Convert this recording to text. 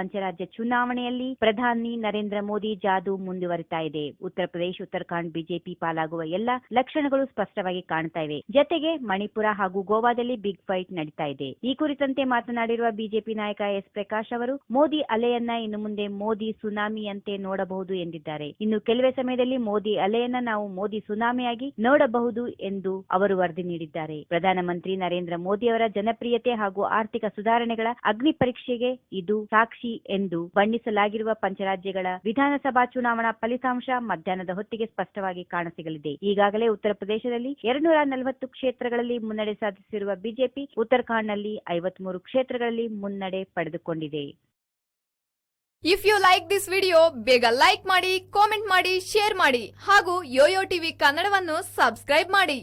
ಪಂಚರಾಜ್ಯ ಚುನಾವಣೆಯಲ್ಲಿ ಪ್ರಧಾನಿ ನರೇಂದ್ರ ಮೋದಿ ಜಾದು ಮುಂದುವರಿತಾ ಇದೆ. ಉತ್ತರ ಪ್ರದೇಶ, ಉತ್ತರಾಖಂಡ್, ಬಿಜೆಪಿ ಪಾಲಾಗುವ ಎಲ್ಲ ಲಕ್ಷಣಗಳು ಸ್ಪಷ್ಟವಾಗಿ ಕಾಣ್ತಾ ಇವೆ. ಜತೆಗೆ ಮಣಿಪುರ ಹಾಗೂ ಗೋವಾದಲ್ಲಿ ಬಿಗ್ ಫೈಟ್ ನಡೀತಾ ಇದೆ. ಈ ಕುರಿತಂತೆ ಮಾತನಾಡಿರುವ ಬಿಜೆಪಿ ನಾಯಕ ಎಸ್ ಪ್ರಕಾಶ್ ಅವರು, ಮೋದಿ ಅಲೆಯನ್ನ ಇನ್ನು ಮುಂದೆ ಮೋದಿ ಸುನಾಮಿಯಂತೆ ನೋಡಬಹುದು ಎಂದಿದ್ದಾರೆ. ಇನ್ನು ಕೆಲವೇ ಸಮಯದಲ್ಲಿ ಮೋದಿ ಅಲೆಯನ್ನ ನಾವು ಮೋದಿ ಸುನಾಮಿಯಾಗಿ ನೋಡಬಹುದು ಎಂದು ಅವರು ವರದಿ ನೀಡಿದ್ದಾರೆ. ಪ್ರಧಾನಮಂತ್ರಿ ನರೇಂದ್ರ ಮೋದಿ ಅವರ ಜನಪ್ರಿಯತೆ ಹಾಗೂ ಆರ್ಥಿಕ ಸುಧಾರಣೆಗಳ ಅಗ್ನಿ ಪರೀಕ್ಷೆಗೆ ಇದು ಸಾಕ್ಷಿ ಎಂದು ಬಣ್ಣಿಸಲಾಗಿರುವ ಪಂಚರಾಜ್ಯಗಳ ವಿಧಾನಸಭಾ ಚುನಾವಣಾ ಫಲಿತಾಂಶ ಮಧ್ಯಾಹ್ನದ ಹೊತ್ತಿಗೆ ಸ್ಪಷ್ಟವಾಗಿ ಕಾಣಸಿಗಲಿದೆ. ಈಗಾಗಲೇ ಉತ್ತರ ಪ್ರದೇಶದಲ್ಲಿ ಎರಡ್ನೂರ ನಲವತ್ತು ಕ್ಷೇತ್ರಗಳಲ್ಲಿ ಮುನ್ನಡೆ ಸಾಧಿಸಿರುವ ಬಿಜೆಪಿ, ಉತ್ತರಾಖಂಡ್ನಲ್ಲಿ ಐವತ್ಮೂರು ಕ್ಷೇತ್ರಗಳಲ್ಲಿ ಮುನ್ನಡೆ ಪಡೆದುಕೊಂಡಿದೆ. If you like this video ಬೇಗ ಲೈಕ್ ಮಾಡಿ ಕಾಮೆಂಟ್ ಮಾಡಿ ಶೇರ್ ಮಾಡಿ ಹಾಗೂ ಯೋಯೋ ಟಿವಿ ಕನ್ನಡವನ್ನು ಸಬ್ಸ್ಕ್ರೈಬ್ ಮಾಡಿ.